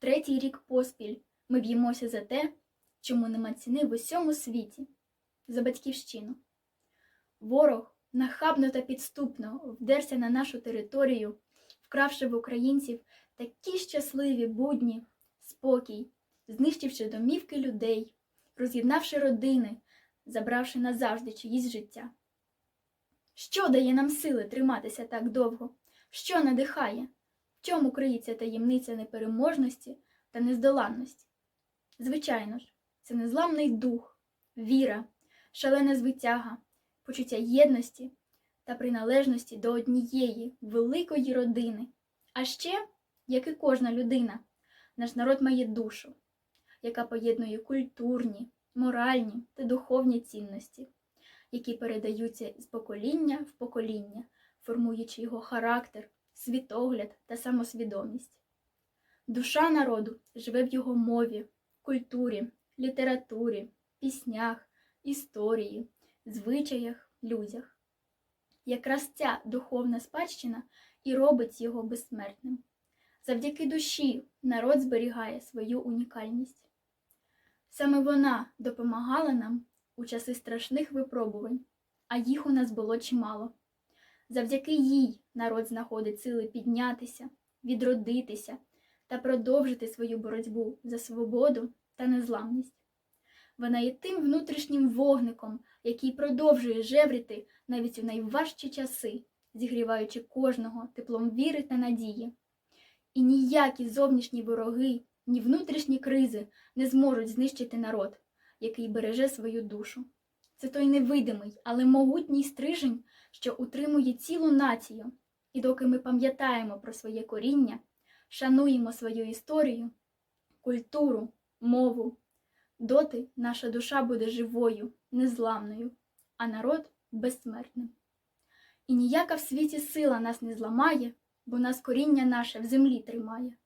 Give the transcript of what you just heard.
Третій рік поспіль ми б'ємося за те, чому нема ціни в усьому світі, за батьківщину. Ворог нахабно та підступно вдерся на нашу територію, вкравши в українців такі щасливі будні, спокій, знищивши домівки людей, роз'єднавши родини, забравши назавжди чиїсь життя. Що дає нам сили триматися так довго? Що надихає? Чому криється таємниця непереможності та нездоланності? Звичайно ж, це незламний дух, віра, шалена звитяга, почуття єдності та приналежності до однієї великої родини. А ще, як і кожна людина, наш народ має душу, яка поєднує культурні, моральні та духовні цінності, які передаються з покоління в покоління, формуючи його характер, світогляд та самосвідомість. Душа народу живе в його мові, культурі, літературі, піснях, історії, звичаях, людях. Якраз ця духовна спадщина і робить його безсмертним. Завдяки душі народ зберігає свою унікальність. Саме вона допомагала нам у часи страшних випробувань, а їх у нас було чимало. Завдяки їй народ знаходить сили піднятися, відродитися та продовжити свою боротьбу за свободу та незламність. Вона є тим внутрішнім вогником, який продовжує жевріти навіть у найважчі часи, зігріваючи кожного теплом віри та надії. І ніякі зовнішні вороги, ні внутрішні кризи не зможуть знищити народ, який береже свою душу. Це той невидимий, але могутній стрижень, що утримує цілу націю. І доки ми пам'ятаємо про своє коріння, шануємо свою історію, культуру, мову, доти наша душа буде живою, незламною, а народ безсмертним. І ніяка в світі сила нас не зламає, бо нас коріння наше в землі тримає.